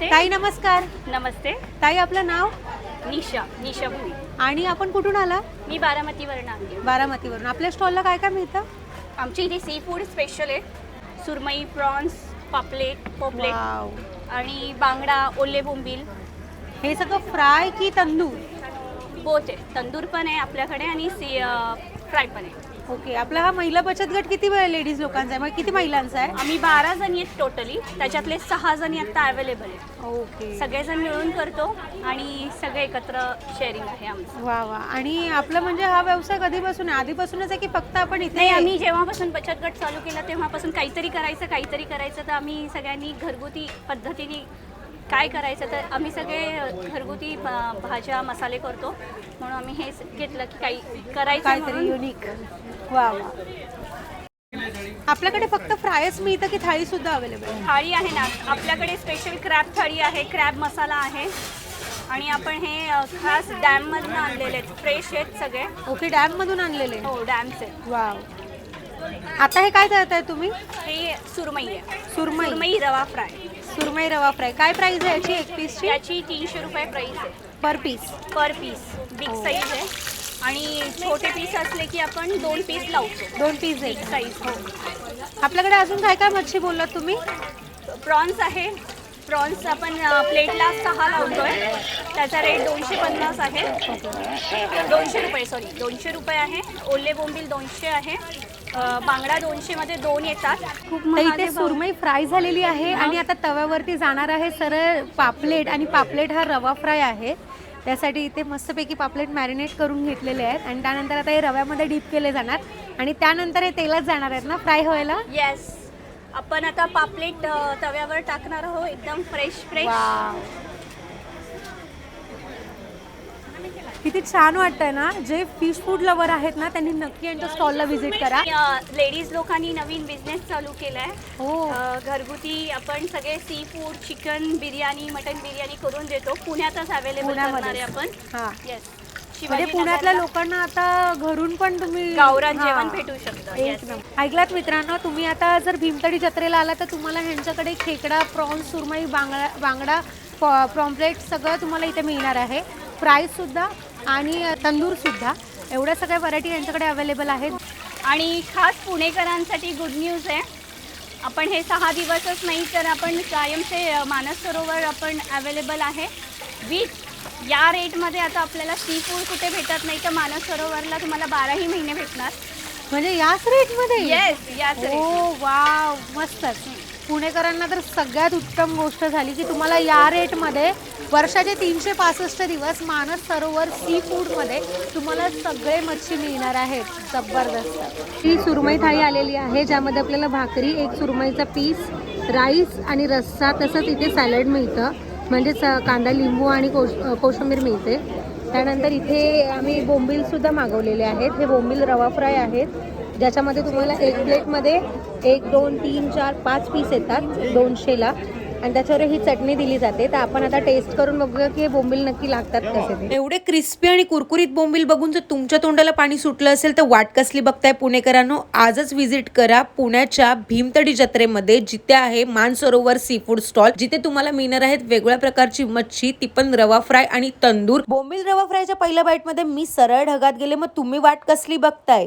ताई नमस्कार. नमस्ते. ताई आपलं नाव? निशा निशा भुई. आणि आपण कुठून आला मी बारामतीवरून आली बारामतीवरून. आपल्या स्टॉलला काय काय मिळतं? आमच्या इथे सी फूड स्पेशल आहे. सुरमई प्रॉन्स पापलेट पोपलेट. वाव. आणि बांगडा ओले बोंबील. हे सगळं फ्राय की तंदूर? बोथ आहे. तंदूर पण आहे आपल्याकडे आणि सी फ्राय पण आहे. ओके आपला हा महिला बचत गट किती लेडीज लोकांचा आहे? मग किती महिलांचा आहे? आम्ही बारा जणी आहेत टोटली त्याच्यातले सहा जणी आता अवेलेबल आहे ओके. सगळेजण मिळून करतो आणि सगळे एकत्र शेअरिंग आहे आमचं. वा वा. आणि आपलं म्हणजे हा व्यवसाय कधीपासून आहे? आधीपासूनच आहे की फक्त आपण इथे नाही आम्ही जेव्हापासून बचत गट चालू केला तेव्हापासून काहीतरी करायचं काहीतरी करायचं तर आम्ही सगळ्यांनी घरगुती पद्धतीने काय करायचं तर आम्ही सगळे घरगुती भाज्या मसाले करतो. म्हणून आम्ही हे घेतलं की काही करायचं काहीतरी म्हणून. युनिक वा वा. आपल्याकडे फक्त फ्रायच मिळतं की थाळी सुद्धा अवेलेबल आहे? थाळी आहे ना. आपल्याकडे स्पेशल क्रॅब थाळी आहे क्रॅब मसाला आहे. आणि आपण हे अ, खास डॅममधून आणलेले आहेत. फ्रेश आहेत सगळे. ओके डॅम मधून आणलेले हो डॅमचे वाव आता हे काय करताय तुम्ही? हे सुरमई आहे. सुरमई. सुरमई रवा फ्राय. सुरमई रवा फ्राय काय प्राइस आहे याची? एक पीसची याची तीनशे रुपये प्राईस आहे. Per piece per piece big हो. साईज आहे. आणि छोटे पीस असले की आपण दोन पीस लावतो. दोन पीस बिग आहे साईज हो. आपल्याकडे अजून काय काय मच्छी बोललात तुम्ही? प्रॉन्स आहे. प्रॉन्स आपण प्लेटला सहा लावतोय. त्याचा रेट दोनशे पन्नास आहे. दोनशे रुपये सॉरी दोनशे रुपये आहे. ओले बोंबील दोनशे आहे. बांगडा दोनशेमध्ये दोन येतात. खूप इथे. सुरमई फ्राय झालेली आहे आणि आता तव्यावरती जाणार आहे सरळ पापलेट आणि पापलेट हा रवा फ्राय आहे. त्यासाठी इथे मस्तपैकी पापलेट मॅरिनेट करून घेतलेले आहेत आणि त्यानंतर आता हे रव्यामध्ये डीप केले जाणार आणि त्यानंतर हे तेलात जाणार आहेत ना? फ्राय व्हायला? येस आपण आता पापलेट तव्यावर टाकणार आहोत एकदम फ्रेश फ्रेश वाव. किती छान वाटतंय ना? जे फिश फूड लवर आहेत ना त्यांनी नक्की यांच्या स्टॉलला व्हिजिट करा. लेडीज लोकांनी नवीन बिझनेस चालू केलाय. हो. अ, घरगुती आपण सगळे seafood chicken biryani mutton biryani करून देतो. पुण्यातच अवेलेबल करणार आहे आपण. हा. येस म्हणजे पुण्यातल्या लोकांना आता घरून पण तुम्ही गावरान हा. जेवण भेटू शकतं yes. ऐकलात मित्रांनो तुम्ही आता जर भीमतडी जत्रेला आला तर तुम्हाला ह्यांच्याकडे खेकडा प्रॉन्स सुरमई बांगडा बांगडा प्रॉम्प्लेट सगळं तुम्हाला इथे मिळणार आहे. फ्राईज सुद्धा आणि तंदूर सुद्धा. एवढ्या सगळ्या व्हरायटी यांच्याकडे अवेलेबल आहेत. आणि खास पुणेकरांसाठी गुड न्यूज आहे. आपण हे सहा दिवसच नाही तर आपण कायमचे अ, मानस सरोवर आपण अवेलेबल आहे. विथ या रेटमध्ये आता आपल्याला सी फूड कुठे भेटत नाही तर मानस सरोवरला तुम्हाला बाराही महिने भेटणार. म्हणजे याच रेटमध्ये येस याच rate. हो वाव मस्तच. पुणेकरांना तर सगळ्यात उत्तम गोष्ट झाली की तुम्हाला या रेटमध्ये वर्षाचे तीनशे पासष्ट दिवस मानस सरोवर सी फूडमध्ये तुम्हाला सगळे मच्छी मिळणार आहेत. जबरदस्त. ही सुरमई थाळी आलेली आहे ज्यामध्ये आपल्याला भाकरी एक सुरमईचा पीस राईस आणि रस्सा तसंच इथे सॅलड मिळतं. म्हणजेच कांदा लिंबू आणि कोश कोशिंबीर मिळते. त्यानंतर इथे आम्ही बोंबीलसुद्धा मागवलेले आहेत. हे बोंबील रवा फ्राय आहेत. ज्याच्यामध्ये तुम्हाला एक प्लेटमध्ये एक दोन तीन चार पाच पीस येतात दोनशेला. आणि त्याच्यावर ही चटणी दिली जाते. तर आपण आता टेस्ट करून बघूया की हे बोंबील नक्की लागतात कसे ते. एवढे क्रिस्पी आणि कुरकुरीत बोंबील बघून जर तुमच्या तोंडाला पाणी सुटलं असेल तर वाट कसली बघताय पुणेकरांनो? आजच व्हिजिट करा पुण्याच्या भीमतडी जत्रेमध्ये जिथे आहे मानसरोवर सी फूड स्टॉल जिथे तुम्हाला मिळणार आहेत वेगळ्या प्रकारची मच्छी ती पण रवा फ्राय आणि तंदूर. बोंबील रवा फ्रायच्या पहिल्या बाईटमध्ये मी सरळ ढगात गेले मग तुम्ही वाट कसली बघताय?